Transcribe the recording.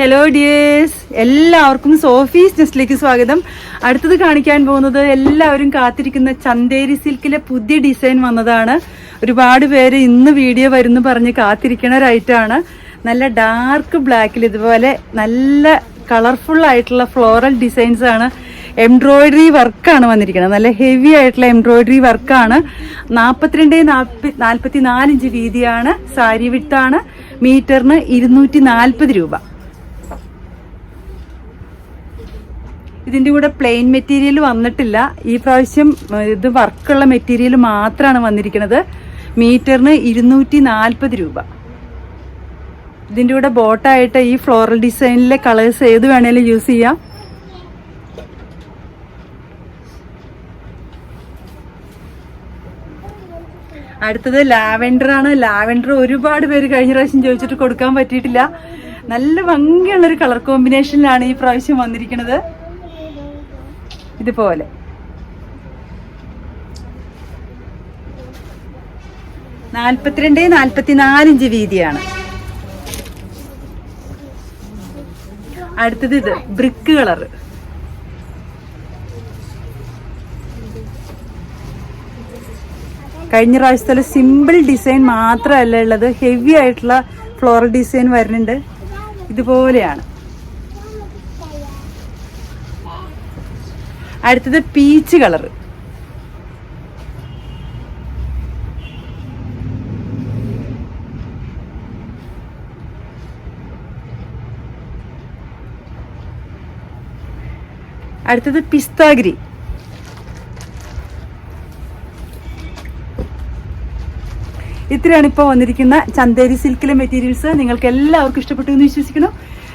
Hello dears എല്ലാവർക്കും Sophie's നെസ്റ്റിലേക്ക് സ്വാഗതം. അടുത്തത് കാണിക്കാൻ പോകുന്നത് എല്ലാവരും കാത്തിരിക്കുന്ന ചന്തേരി സിൽക്കിലെ പുതിയ ഡിസൈൻ വന്നതാണ്. ഒരുപാട് പേര് ഇന്ന് വീഡിയോ വരുന്നു പറഞ്ഞ് കാത്തിരിക്കണ ഐറ്റമാണ് നല്ല ഡാർക്ക് ബ്ലാക്കിൽ ഇതുപോലെ നല്ല കളർഫുൾ ആയിട്ടുള്ള ഫ്ലോറൽ ഡിസൈൻസ് ആണ് എംബ്രോയിഡറി വർക്കാണ് വന്നിരിക്കുന്നത്. നല്ല ഹെവി ആയിട്ടുള്ള എംബ്രോയിഡറി വർക്കാണ് നാൽപ്പത്തിരണ്ട് നാൽപ്പത്തി നാല് ഇഞ്ച് വീതിയാണ്. സാരി വിട്ടാണ് മീറ്ററിന് ഇരുന്നൂറ്റി നാൽപ്പത് രൂപ. ഇതിന്റെ കൂടെ പ്ലെയിൻ മെറ്റീരിയൽ വന്നിട്ടില്ല. ഈ പ്രാവശ്യം ഇത് വർക്കുള്ള മെറ്റീരിയൽ മാത്രമാണ് വന്നിരിക്കുന്നത് മീറ്ററിന് ഇരുന്നൂറ്റി നാൽപ്പത് രൂപ. ഇതിന്റെ കൂടെ ബോട്ടായിട്ട് ഈ ഫ്ലോറൽ ഡിസൈനിലെ കളേഴ്സ് ഏത് വേണേലും യൂസ് ചെയ്യാം. അടുത്തത് ലാവൻഡർ ആണ്. ലാവൻഡർ ഒരുപാട് പേര് കഴിഞ്ഞ പ്രാവശ്യം ചോദിച്ചിട്ട് കൊടുക്കാൻ പറ്റിയിട്ടില്ല. നല്ല ഭംഗിയുള്ളൊരു കളർ കോമ്പിനേഷനിലാണ് ഈ പ്രാവശ്യം വന്നിരിക്കുന്നത് ഇതുപോലെ. നാൽപ്പത്തിരണ്ട് നാൽപ്പത്തിനാല് ഇഞ്ച് വീതിയാണ്. അടുത്തത് ഇത് ബ്രിക്ക് കളർ കഴിഞ്ഞ പ്രാവശ്യത്തിലെ സിമ്പിൾ ഡിസൈൻ മാത്രമല്ല ഉള്ളത്. ഹെവി ആയിട്ടുള്ള ഫ്ലോറൽ ഡിസൈൻ വരുന്നുണ്ട്. ഇതുപോലെയാണ്. അടുത്തത് പീച്ച് കളർ അടുത്തത് പിസ്താഗ്രി. ഇത്രയാണ് ഇപ്പോൾ വന്നിരിക്കുന്ന ചന്തേരി സിൽക്കിലെ മെറ്റീരിയൽസ് നിങ്ങൾക്ക് എല്ലാവർക്കും ഇഷ്ടപ്പെട്ടു എന്ന് വിശ്വസിക്കുന്നു.